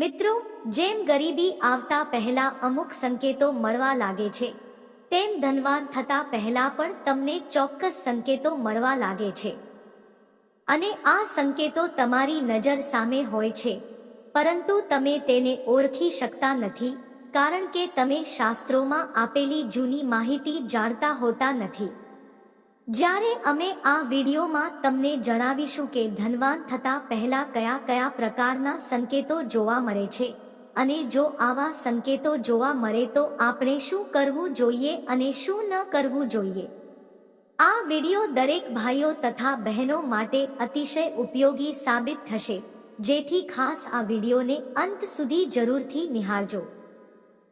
મિત્રો, જેમ ગરીબી આવતા પહેલા અમુક સંકેતો મળવા લાગે છે, તેમ ધનવાન થતા પહેલા પણ તમને ચોક્કસ સંકેતો મળવા લાગે છે. અને આ સંકેતો તમારી નજર સામે હોય છે, પરંતુ તમે તેને ઓળખી શકતા નથી, કારણ કે તમે શાસ્ત્રોમાં આપેલી જૂની માહિતી જાણતા હોતા નથી. જ્યારે અમે આ વિડીયોમાં તમને જણાવીશું કે ધનવાન થતા પહેલા કયા કયા પ્રકારના સંકેતો જોવા મળે છે અને જો આવા સંકેતો જોવા મળે તો આપણે શું કરવું જોઈએ અને શું ન કરવું જોઈએ. આ વીડિયો દરેક ભાઈઓ તથા બહેનો માટે અતિશય ઉપયોગી સાબિત થશે. જેથી ખાસ આ વિડીયોને અંત સુધી જરૂરથી નિહાળજો.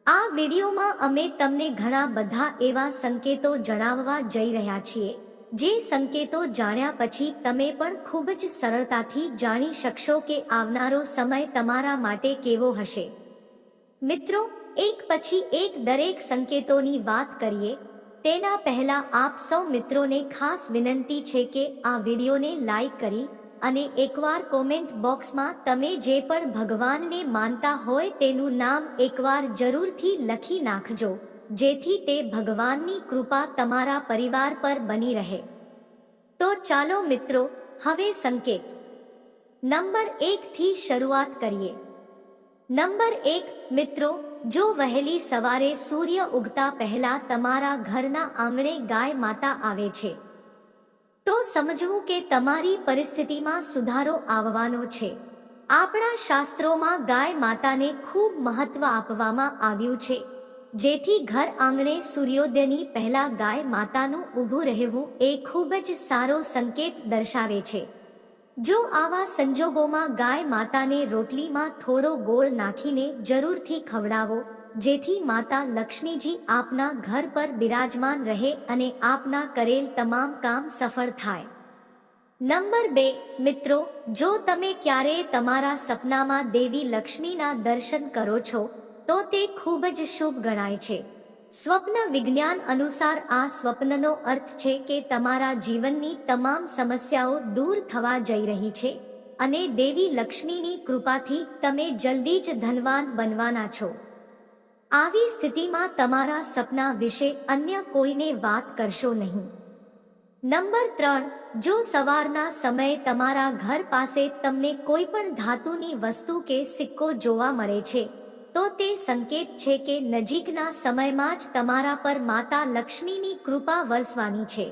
આ વિડીયોમાં અમે તમને ઘણા બધા એવા સંકેતો જણાવવા જઈ રહ્યા છીએ, જે સંકેતો જાણ્યા પછી તમે પણ ખૂબ જ સરળતાથી જાણી શકશો કે આવનારો સમય તમારા માટે કેવો હશે. મિત્રો, એક પછી એક દરેક સંકેતોની વાત કરીએ, તેના પહેલા આપ સૌ મિત્રોને ખાસ વિનંતી છે કે આ વિડીયોને લાઈક કરી અને એકવાર કોમેન્ટ બોક્સમાં તમે જે પણ ભગવાનને માનતા હોય તેનું નામ એકવાર જરૂરથી લખી નાખજો, જેથી તે ભગવાનની કૃપા તમારા પરિવાર પર બની રહે. તો ચાલો મિત્રો, હવે સંકેત. નંબર એકથી શરૂઆત કરીએ. નંબર એક, મિત્રો, જો વહેલી સવારે સૂર્ય ઉગતા પહેલા તમારા ઘરના આંગણે ગાય માતા આવે છે તો સમજવું કે તમારી પરિસ્થિતિમાં સુધારો આવવાનો છે. આપણા શાસ્ત્રોમાં ગાય માતાને ખૂબ મહત્વ આપવામાં આવ્યું છે. જેથી ઘર આંગણે સૂર્યોદયની પહેલા ગાય માતાનું ઊભું રહેવું એ ખૂબ જ સારો સંકેત દર્શાવે છે. જો આવા સંજોગોમાં ગાય માતાને રોટલીમાં થોડો ગોળ નાખીને જરૂરથી ખવડાવો જેથી માતા લક્ષ્મીજી આપના ઘર પર બિરાજમાન રહે અને આપના કરેલ તમામ કામ સફળ થાય. નંબર બે, મિત્રો, જો તમે ક્યારેય તમારા સપનામાં દેવી લક્ષ્મીના દર્શન કરો છો, તો તે ખૂબ જ શુભ ગણાય છે. સ્વપ્ન વિજ્ઞાન અનુસાર આ સ્વપ્નનો અર્થ છે કે તમારા જીવનની તમામ સમસ્યાઓ દૂર થવા જઈ રહી છે અને દેવી લક્ષ્મીની કૃપાથી તમે જલ્દી જ ધનવાન બનવાના છો. આવી સ્થિતિમાં તમારા સપના વિશે અન્ય કોઈને વાત કરશો નહીં. નંબર ત્રણ, જો સવારના સમયે તમારા ઘર પાસે તમને કોઈ પણ ધાતુની વસ્તુ કે સિક્કો જોવા મળે છે, તો તે સંકેત છે કે નજીકના સમયમાં જ તમારા પર માતા લક્ષ્મીની કૃપા વરસવાની છે.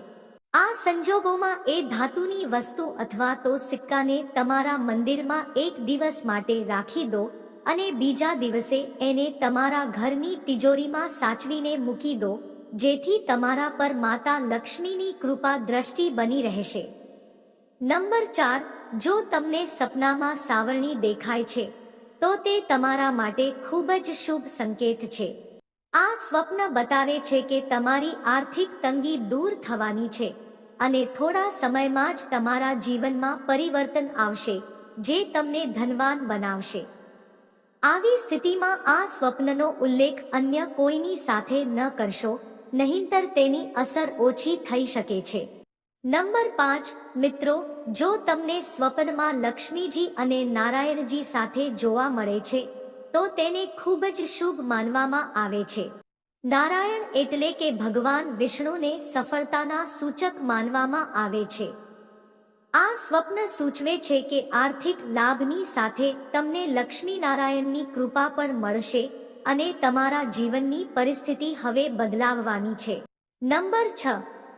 આ સંજોગોમાં એ ધાતુની વસ્તુ અથવા તો સિક્કાને તમારા મંદિરમાં એક દિવસ માટે રાખી દો અને બીજા દિવસે એને તમારા ઘરની તિજોરીમાં સાચવીને મૂકી દો, જેથી તમારા પર માતા લક્ષ્મીની કૃપા દ્રષ્ટિ બની રહેશે. નંબર ચાર, જો તમને સપનામાં સાવરણી દેખાય છે, તો તે તમારા માટે ખૂબ જ શુભ સંકેત છે. આ સ્વપ્ન બતાવે છે કે તમારી આર્થિક તંગી દૂર થવાની છે અને થોડા સમયમાં જ તમારા જીવનમાં પરિવર્તન આવશે, જે તમને ધનવાન બનાવશે. આવી સ્થિતિમાં આ સ્વપ્નનો ઉલ્લેખ અન્ય કોઈની સાથે ન કરશો, નહીંતર તેની અસર ઓછી થઈ શકે છે. નંબર પાંચ, મિત્રો, જો તમને સ્વપ્નમાં લક્ષ્મીજી અને નારાયણજી સાથે જોવા મળે છે, તો તેને ખૂબ જ શુભ માનવામાં આવે છે. નારાયણ એટલે કે ભગવાન વિષ્ણુને સફળતાના સૂચક માનવામાં આવે છે. આ સ્વપ્ન સૂચવે છે કે આર્થિક લાભની સાથે તમને લક્ષ્મી નારાયણની કૃપા પણ મળશે અને તમારા જીવનની પરિસ્થિતિ હવે બદલાવવાની છે. નંબર છ.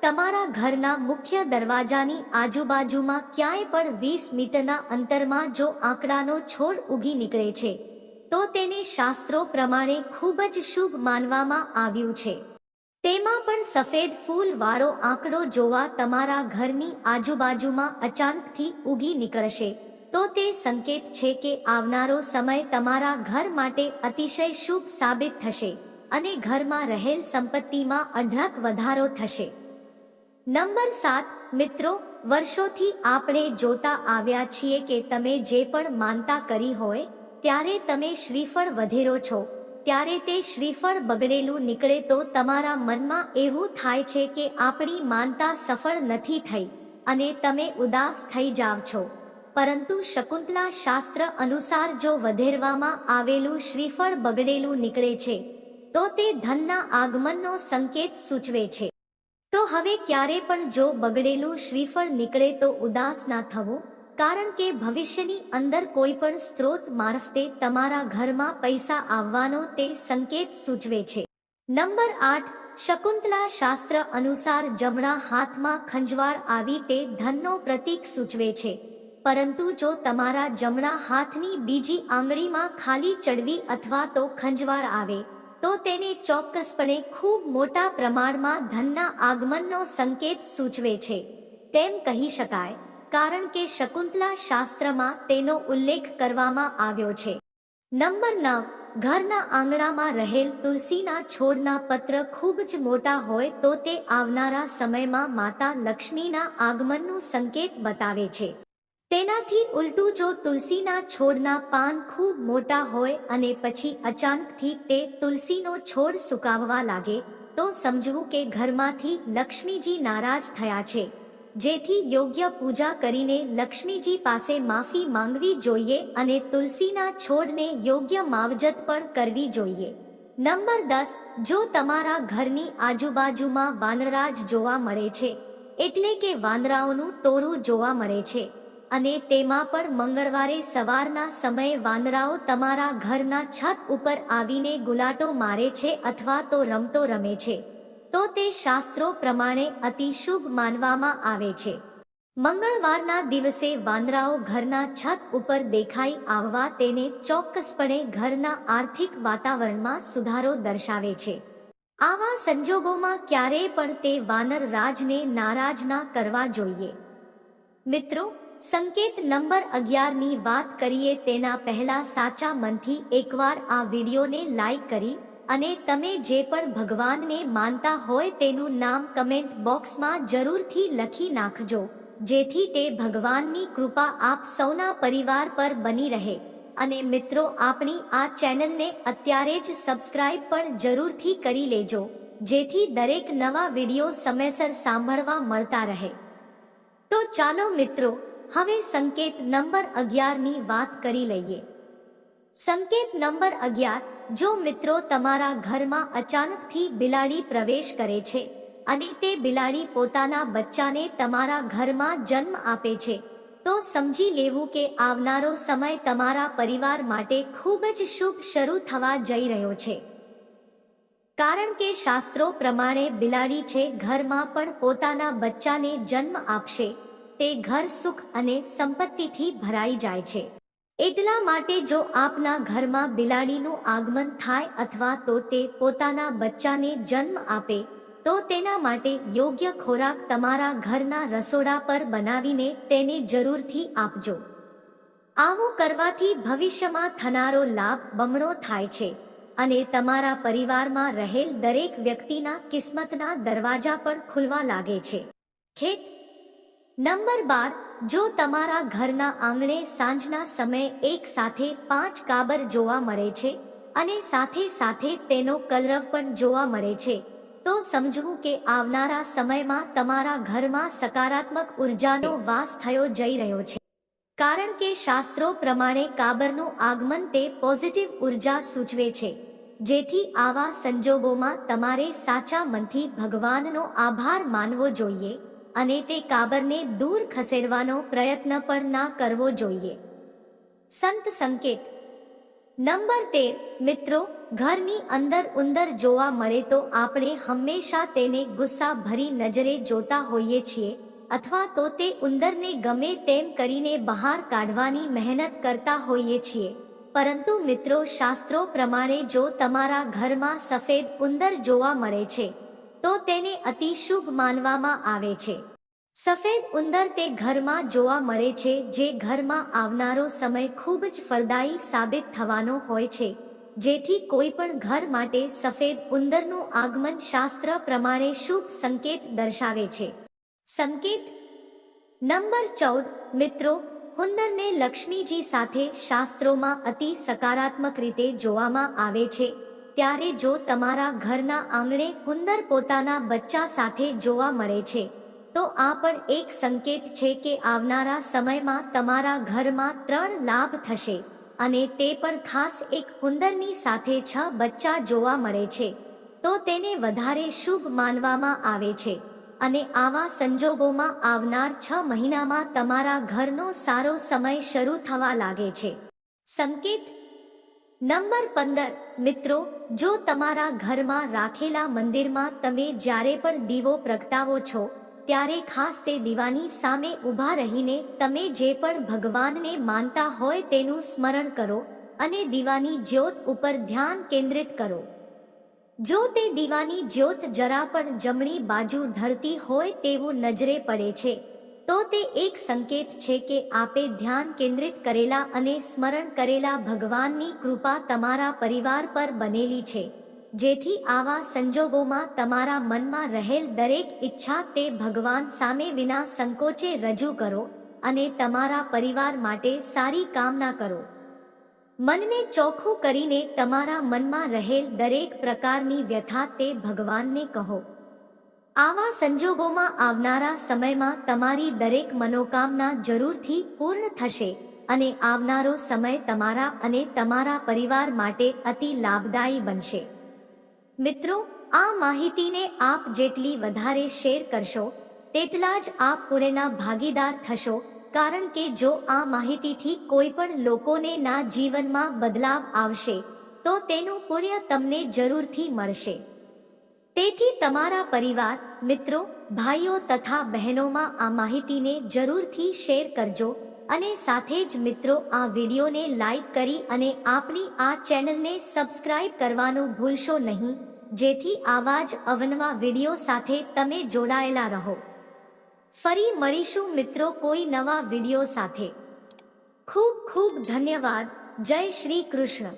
તમારા ઘરના મુખ્ય દરવાજાની આજુબાજુમાં ક્યાંય પણ વીસ મીટરના અંતરમાં જો આંકડાનો છોડ ઉગી નીકળે છે, તો તેને શાસ્ત્રો પ્રમાણે ખૂબ જ શુભ માનવામાં આવ્યું છે. તેમાં પણ સફેદ ફૂલ વાળો આંકડો જોવા તમારા ઘરની આજુબાજુમાં અચાનકથી ઉગી નીકળશે. તો તે સંકેત છે કે આવનારો સમય તમારા ઘર માટે અતિશય શુભ સાબિત થશે અને ઘરમાં રહેલ સંપત્તિમાં અઢળક વધારો થશે. નંબર સાત, મિત્રો, વર્ષોથી આપણે જોતા આવ્યા છીએ કે તમે જે પણ માનતા કરી હોય, ત્યારે તમે શ્રીફળ વધેરો છો. ત્યારે તે શ્રીફળ બગડેલું નીકળે તો તમારા મનમાં એવું થાય છે કે આપણી માનતા સફળ નથી થઈ અને તમે ઉદાસ થઈ જાવ છો. પરંતુ શકુંતલા શાસ્ત્ર અનુસાર જો વધેરવામાં આવેલું શ્રીફળ બગડેલું નીકળે છે, તો તે ધનના આગમનનો સંકેત સૂચવે છે. તો હવે ક્યારે પણ જો બગડેલું શ્રીફળ નીકળે તો ઉદાસ ના થવું. કારણ કે ભવિષ્યની અંદર કોઈ પણ સ્ત્રોત મારફતે તમારા ઘરમાં પૈસા આવવાનો તે સંકેત સૂચવે છે. નંબર આઠ, શકુંતલા શાસ્ત્ર અનુસાર જમણા હાથમાં ખંજવાળ આવી તે ધનનો પ્રતીક સૂચવે છે. પરંતુ જો તમારા જમણા હાથની બીજી આંગળીમાં ખાલી ચડવી અથવા તો ખંજવાળ આવે, તો તેને ચોક્કસપણે ખૂબ મોટા પ્રમાણમાં ધનના આગમનનો સંકેત સૂચવે છે. તેમ કહી શકાય. કારણ કે શકુંતલા શાસ્ત્રમાં તેનો ઉલ્લેખ કરવામાં આવ્યો છે. નંબર નવ, ઘરના આંગણામાં રહેલ તુલસીના છોડના પત્ર ખૂબ જ મોટા હોય તો તે આવનારા સમયમાં માતા લક્ષ્મીના આગમનનું સંકેત બતાવે છે. તેનાથી ઉલટું જો તુલસીના છોડના પાન ખૂબ મોટા હોય અને પછી અચાનકથી તે તુલસીનો છોડ સુકાવવા લાગે, તો સમજવું કે ઘરમાંથી લક્ષ્મીજી નારાજ થયા છે. જેથી યોગ્ય પૂજા કરીને લક્ષ્મીજી પાસે માફી માંગવી જોઈએ અને તુલસીના છોડને યોગ્ય માવજત પણ કરવી જોઈએ. નંબર દસ, જો તમારા ઘરની આજુબાજુમાં વાનરાજ જોવા મળે છે, એટલે કે વાંદરાઓનું ટોળું જોવા મળે છે, અને તેમાં પણ મંગળવારે સવારના સમયે વાંદરાઓ તમારા ઘરના છત ઉપર આવીને ગુલાટો મારે છે અથવા તો રમતો રમે છે. તો તે શાસ્ત્રો પ્રમાણે અતિ માનવામાં આવે છે. મંગળવારના દિવસે વાંદરાઓ ઘરના છત ઉપર દેખાઈ આવવા તેને ચોક્કસપણે ઘરના આર્થિક વાતાવરણમાં સુધારો દર્શાવે છે. આવા સંજોગોમાં ક્યારેય પણ તે વાનર રાજને નારાજ ના કરવા જોઈએ. મિત્રો, સંકેત નંબર અગિયારની વાત કરીએ તેના પહેલા સાચા મનથી એકવાર આ વિડીયોને લાઈક કરી અને તમે જે પણ ભગવાનને માનતા હોય તેનું નામ કમેન્ટ બોક્સમાં જરૂરથી લખી નાખજો, જેથી તે ભગવાનની કૃપા આપ સૌના પરિવાર પર બની રહે. અને મિત્રો, આપણી આ ચેનલને અત્યારે જ સબસ્ક્રાઇબ પણ જરૂરથી કરી લેજો, જેથી દરેક નવા વીડિયો સમયસર સાંભળવા મળતા રહે. તો ચાલો મિત્રો, હવે સંકેત નંબર અગિયારની વાત કરી લઈએ. સંકેત નંબર અગિયાર, જો મિત્રો તમારા ઘરમાં અચાનકથી બિલાડી પ્રવેશ કરે છે અને તે બિલાડી પોતાના બચ્ચાને તમારા ઘરમાં જન્મ આપે છે, તો સમજી લેવું કે આવનારો સમય તમારા પરિવાર માટે ખૂબ જ શુભ શરૂ થવા જઈ રહ્યો છે. કારણ કે શાસ્ત્રો પ્રમાણે બિલાડી છે ઘરમાં પણ પોતાના બચ્ચાને જન્મ આપશે, તે ઘર સુખ અને સંપત્તિથી ભરાઈ જાય છે. એટલા માટે જો આપના ઘરમાં બિલાડીનું આગમન થાય અથવા તો તે પોતાના બચ્ચાને જન્મ આપે, તો તેના માટે યોગ્ય ખોરાક તમારા ઘરના રસોડા પર બનાવીને તેને જરૂરથી આપજો. આવું કરવાથી ભવિષ્યમાં થનારો લાભ બમણો થાય છે અને તમારા પરિવારમાં રહેલ દરેક વ્યક્તિના કિસ્મતના દરવાજા પણ ખુલવા લાગે છે. ખેત નંબર બાર જો તમારા ઘરના આંગણે સાંજના સમયે એક સાથે પાંચ કાબર જોવા મળે છે અને સાથે સાથે તેનો કલરવ પણ જોવા મળે છે, તો સમજવું કે આવનારા સમયમાં તમારા ઘરમાં સકારાત્મક ઉર્જાનો વાસ થયો જઈ રહ્યો છે. કારણ કે શાસ્ત્રો પ્રમાણે કાબરનું આગમન તે પોઝિટિવ ઊર્જા સૂચવે છે. જેથી આવા સંજોગોમાં તમારે સાચા મનથી ભગવાનનો આભાર માનવો જોઈએ. અને તે કાબરને દૂર ખસેડવાનો પ્રયત્ન પણ ના કરવો જોઈએ. સંત સંકેત. નંબર તેર, મિત્રો, ઘરની અંદર ઉંદર જોવા મળે તો આપણે હંમેશા તેને ગુસ્સા ભરી નજરે જોતા હોઈએ છીએ, અથવા તો તે ઉંદરને ગમે તેમ કરીને બહાર કાઢવાની મહેનત કરતા હોઈએ છીએ. પરંતુ મિત્રો, શાસ્ત્રો પ્રમાણે જો તમારા ઘરમાં સફેદ ઉંદર જોવા મળે છે તો તેને અતિ શુભ માનવામાં આવે છે. સફેદ ઉંદર તે ઘરમાં જોવા મળે છે, જે ઘરમાં આવનારો સમય ખૂબ જ ફળદાયી સાબિત થવાનો હોય છે. જેથી કોઈ પણ ઘર માટે સફેદ ઉંદરનું આગમન શાસ્ત્ર પ્રમાણે શુભ સંકેત દર્શાવે છે. સંકેત નંબર ચૌદ, મિત્રો, ઉંદરને લક્ષ્મીજી સાથે શાસ્ત્રોમાં અતિ સકારાત્મક રીતે જોવામાં આવે છે. ત્યારે જો તમારા ઘરના આંગણે ઉંદર પોતાના બચ્ચા સાથે જોવા મળે છે, તો આ પણ એક સંકેત છે કે આવનારા સમયમાં તમારા ઘરમાં ત્રણ લાભ થશે અને તે પણ ખાસ એક ઉંદરની સાથે છ બચ્ચા જોવા મળે છે. તો તેને વધારે શુભ માનવામાં આવે છે અને આવા સંજોગોમાં આવનાર છ મહિનામાં તમારા ઘરનો સારો સમય શરૂ થવા લાગે છે. સંકેત નંબર પંદર, મિત્રો, જો તમારા ઘરમાં રાખેલા મંદિરમાં તમે જ્યારે પણ દીવો પ્રગટાવો છો, ત્યારે ખાસ તે દીવાની સામે ઊભા રહીને તમે જે પણ ભગવાનને માનતા હોય તેનું સ્મરણ કરો અને દીવાની જ્યોત ઉપર ધ્યાન કેન્દ્રિત કરો. જો તે દીવાની જ્યોત જરા પણ જમણી બાજુ ઢળતી હોય તેવું નજરે પડે છે તો તે એક સંકેત છે કે આપે ધ્યાન કેન્દ્રિત કરેલા અને સ્મરણ કરેલા ભગવાનની કૃપા તમારા પરિવાર પર બનેલી છે. જેથી આવા સંજોગોમાં તમારા મનમાં રહેલ દરેક ઈચ્છા તે ભગવાન સામે વિના સંકોચે રજૂ કરો અને તમારા પરિવાર માટે સારી કામના કરો. મનને ચોખ્ખું કરીને તમારા મનમાં રહેલ દરેક પ્રકારની વ્યથા તે ભગવાનને કહો. આવા સંજોગોમાં આવનારા સમયમાં તમારી દરેક મનોકામના જરૂરથી પૂર્ણ થશે અને આવનારો સમય તમારા અને તમારા પરિવાર માટે અતિ લાભદાયી બનશે. મિત્રો, આ માહિતીને આપ જેટલી વધારે શેર કરશો, તેટલા જ આપ પુણેના ભાગીદાર થશો, કારણ કે જો આ માહિતીથી કોઈ પણ લોકોને ના જીવનમાં બદલાવ આવશે, તો તેનું પુણ્ય તમને જરૂરથી મળશે. તેથી તમારા પરિવાર, મિત્રો, ભાઈઓ તથા બહેનોમાં આ માહિતીને જરૂરથી શેર કરજો અને સાથે જ મિત્રો, આ વિડીયોને લાઈક કરી અને આપણી આ ચેનલને સબસ્ક્રાઇબ કરવાનું ભૂલશો નહીં, જેથી આવા જ અવનવા વીડિયો સાથે તમે જોડાયેલા રહો. ફરી મળીશું મિત્રો કોઈ નવા વીડિયો સાથે. ખૂબ ખૂબ ધન્યવાદ. જય શ્રી કૃષ્ણ.